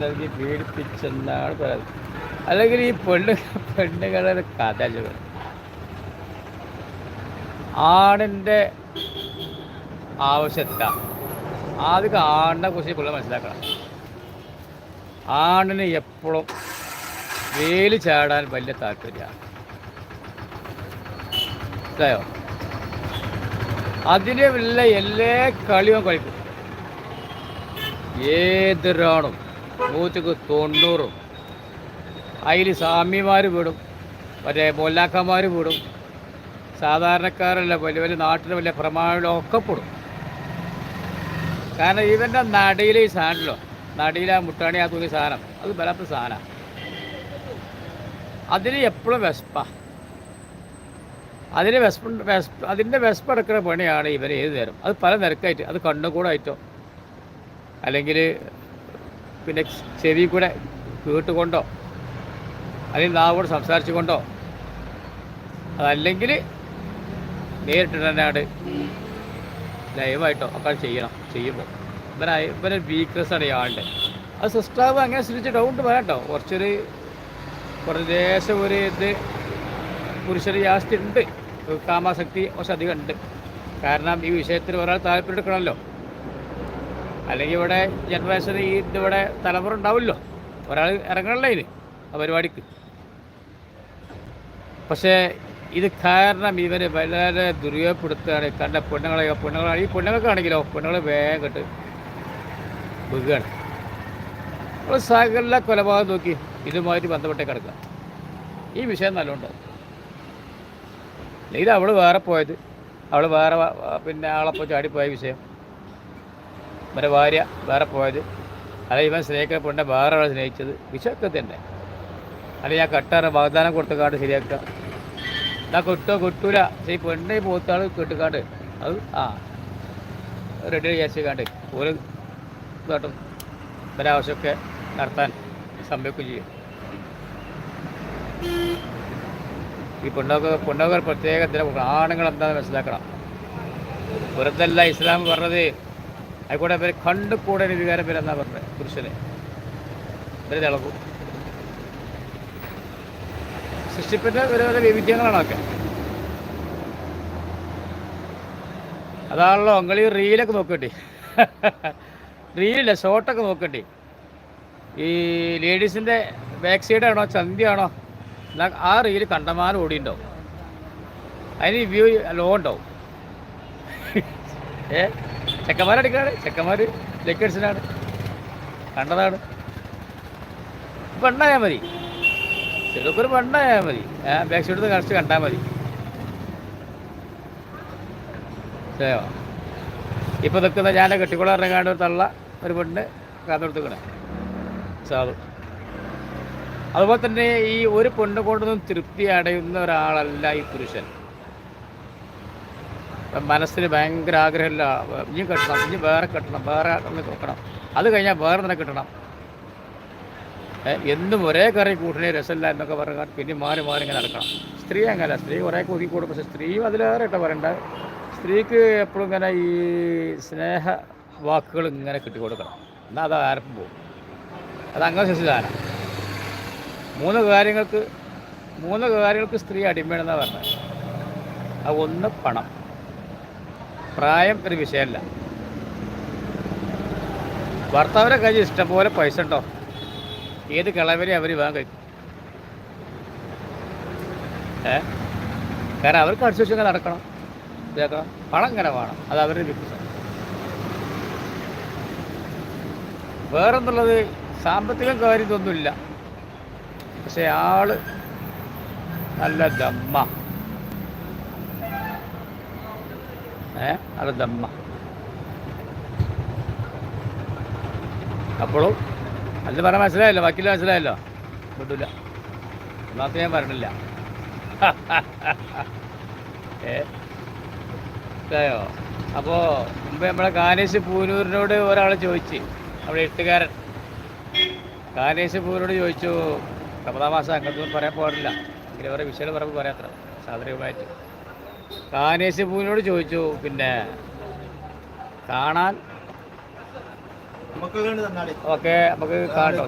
അല്ലെങ്കിൽ പീഡിപ്പിച്ചെന്നാണ് പറയുന്നത്. അല്ലെങ്കിൽ ഈ പെണ്ണ് പെണ്ണുങ്ങളുടെ കഥ ചുവ ആണിന്റെ ആവശ്യത്ത ആദ്യം ആണിനെ കുറിച്ച് പിള്ളേർ മനസ്സിലാക്കണം. ആണിന് എപ്പോഴും വേലി ചാടാൻ വലിയ താല്പര്യമാണ്. അതിന് വല്ല എല്ലാ കളിയും കളിക്കും. ഏതൊരാണും നൂറ്റിക്ക് തൊണ്ണൂറും. അതിൽ സ്വാമിമാർ വിടും. മറ്റേ മൊല്ലാക്കന്മാർ വിടും. സാധാരണക്കാരല്ല വലിയ വലിയ നാട്ടിലെ വലിയ പ്രമാണികളൊക്കെ പെടും. കാരണം ഇവന്റെ നടയിലെ ഈ സാധനമല്ലോ. നടയിലെ മുട്ടാണി ആ തുണി സാധനം. അത് വരാത്ത സാധനമാണ് അതിന് എപ്പോഴും വിശപ്പ. അതിന് വിശപ്പ് വിശപ്പ് അതിന്റെ വിശപ്പ് എടുക്കുന്ന പണിയാണ് ഇവൻ ഏത് നേരം. അത് പല നിരക്കായിട്ട്. അത് കണ്ണുകൂടായിട്ടോ അല്ലെങ്കിൽ പിന്നെ ചെവി കൂടെ കേട്ടുകൊണ്ടോ അല്ലെങ്കിൽ നാവോട് സംസാരിച്ചു കൊണ്ടോ അതല്ലെങ്കിൽ നേരിട്ട് തന്നെയാണ് ലൈവായിട്ടോ ഒക്കെ ചെയ്യണം ചെയ്യുമ്പോൾ. ഇവനെ ഇവനെ വീക്ക്നെസ്സാണ് ഇയാളുടെ അത് സിസ്റ്റാവ് അങ്ങനെ ശ്രമിച്ച് ഡൗണ്ട് വരാട്ടോ കുറച്ചൊരു കുറേശ്ശെ ഒരു ഇത് പുരുഷന് ജാസ്തി ഉണ്ട്. കാമാസക്തി കുറച്ച് അധികം ഉണ്ട്. കാരണം ഈ വിഷയത്തിൽ ഒരാൾ താല്പര്യം എടുക്കണമല്ലോ അല്ലെങ്കിൽ ഇവിടെ ജനറേഷൻ ഈ ഇതിവിടെ തലമുറ ഉണ്ടാവില്ലോ ഒരാൾ ഇറങ്ങണല്ലേ ഇത് ആ പരിപാടിക്ക്. പക്ഷേ ഇത് കാരണം ഇവർ വളരെ ദുരുപയോഗപ്പെടുത്തുകയാണ്. കണ്ട പെണ്ണുങ്ങളെ പെണ്ണുങ്ങളാണ് ഈ പെണ്ണുങ്ങൾക്കാണെങ്കിലോ പെണ്ണുങ്ങൾ വേഗം കെട്ട് വീഴുകയാണ് നമ്മൾ സകല കൊലപാതകം നോക്കി ഇതുമായിട്ട് ബന്ധപ്പെട്ടേ കിടക്കുക. ഈ വിഷയം നല്ലോണ്ടാവും ഇത് അവൾ വേറെ പോയത്. അവൾ വേറെ പിന്നെ ആളെപ്പോ ചാടിപ്പോയ വിഷയം. ഇവരെ ഭാര്യ വേറെ പോയത്. അല്ല ഇവൻ സ്നേഹിക്കപ്പെടേണ്ട വേറെ ആളെ സ്നേഹിച്ചത് തന്നെ അല്ല ഞാൻ കട്ടാറ് വാഗ്ദാനം കൊടുത്തക്കാണ്ട് ശരിയാക്കുക. എന്നാ കൊട്ടോ കൊട്ടൂല. ഈ പെണ്ണെ പോത്താൾ കെട്ടുകാണ്ട് അത് ആ റെഡി വിചാരിച്ചാണ്ട് ഒരു കേട്ടും ഇവരാവശ്യമൊക്കെ നടത്താൻ സംഭവിക്കുകയും ചെയ്യും. ഈ പെണ്ണൊക്കെ പെണ്ണൊക്കെ പ്രത്യേകത്തിൽ ആണുങ്ങൾ എന്താണെന്ന് മനസ്സിലാക്കണം. വെറുതെ ഇസ്ലാം പറഞ്ഞത്. ആയിക്കോട്ടെ ഇവർ കണ്ടു കൂടെ വികാരം വരുന്ന പറഞ്ഞത് പുരുഷനെ. ഇവരെ തിളക്കും സൃഷ്ടിപ്പിന്റെ വരെ വൈവിധ്യങ്ങളാണ് ഒക്കെ അതാണല്ലോ ഈ റീലൊക്കെ നോക്കട്ടെ. റീലില്ല ഷോട്ടൊക്കെ നോക്കട്ടെ. ഈ ലേഡീസിന്റെ ബാക്ക് സൈഡാണോ ചന്തിയാണോ ആ റീൽ കണ്ടമാനം ഓടിയുണ്ടാവും അതിന് വ്യൂ ലോ ഉണ്ടാവും ഏ? ചെക്കന്മാരടിക്കാണ് ചെക്കന്മാർ ലക്കേഴ്സിനാണ് കണ്ടതാണ്. പെണ്ണായാൽ മതി. ചെറുക്കൊരു പെണ്ണായാൽ മതി. ആ ബാക്ക് സൈഡ് കറക്റ്റ് കണ്ടാൽ മതി. ഇപ്പോൾ നിൽക്കുന്ന ഞാൻ കെട്ടിക്കൊള്ളാറിനെങ്ങാണ്ട് ഒരു തള്ള ഒരു പെണ്ണ് കാതെടുത്തുക്കണേ സാധു. അതുപോലെ തന്നെ ഈ ഒരു പെണ്ണ് കൊണ്ടൊന്നും തൃപ്തി അടയുന്ന ഒരാളല്ല ഈ പുരുഷൻ. ഇപ്പം മനസ്സിന് ഭയങ്കര ആഗ്രഹമില്ല. ഇനിയും കെട്ടണം ഇനി വേറെ കെട്ടണം വേറെ ഒന്ന് നോക്കണം. അത് കഴിഞ്ഞാൽ വേറെ തന്നെ കിട്ടണം. എന്നും ഒരേ കറി കൂട്ടണേ രസമില്ല എന്നൊക്കെ പറഞ്ഞാൽ പിന്നെ മാറി മാറി ഇങ്ങനെ നടക്കണം. സ്ത്രീ അങ്ങനെ സ്ത്രീ കുറേ ഒതുക്കി കൂടും പക്ഷേ സ്ത്രീയും അതിലേറെ ഇട്ട പറയണ്ട. സ്ത്രീക്ക് എപ്പോഴും ഇങ്ങനെ ഈ സ്നേഹ വാക്കുകൾ ഇങ്ങനെ കിട്ടിക്കൊടുക്കണം എന്നാൽ അത് ആരപ്പം പോകും. അത് അങ്ങനെ ശശിധാനം മൂന്ന് കാര്യങ്ങൾക്ക് മൂന്ന് കാര്യങ്ങൾക്ക് സ്ത്രീ അടിമയാണെന്നാണ് പറഞ്ഞത്. അത് ഒന്ന് പണം. പ്രായം ഒരു വിഷയമല്ല. ഭർത്താവിനെ കഴിഞ്ഞ് ഇഷ്ടംപോലെ പൈസ ഉണ്ടോ? ഏത് കിളവരെ അവർ കഴിക്കും. ഏ? കാരണം അവർക്ക് വെച്ചങ്ങനെ നടക്കണം. ഇതാക്കണം? പണം ഇങ്ങനെ വേണം. അത് അവരുടെ ബിസിനസ് വേറെന്നുള്ളത് സാമ്പത്തിക കാര്യം ഇതൊന്നുമില്ല. പക്ഷെ ആൾ നല്ല ദമ്മ ഏ നല്ല ദമ്മ. അപ്പോഴും അല്ല പറഞ്ഞാൽ മനസ്സിലായല്ലോ വക്കീൽ മനസ്സിലായല്ലോ. വിട്ടില്ല ഒന്നാമത്തെ ഞാൻ പറഞ്ഞില്ല. ഏ? മനസ്സിലായോ? അപ്പോൾ മുമ്പ് നമ്മളെ കാനേശ് പൂനൂരിനോട് ഒരാൾ ചോദിച്ച് നമ്മുടെ എട്ടുകാരൻ കാനേശ് പൂനോട് ചോദിച്ചു റമദാ അംഗത്വം പറയാൻ പാടില്ല. എങ്കിലും അവരുടെ വിഷയം പറയുമ്പോൾ പറയാത്ര സാദൃശ്യമായിട്ട് കാനേശ് പൂനോട് ചോദിച്ചു പിന്നെ കാണാൻ? ഓക്കെ നമുക്ക് കാണട്ടോ.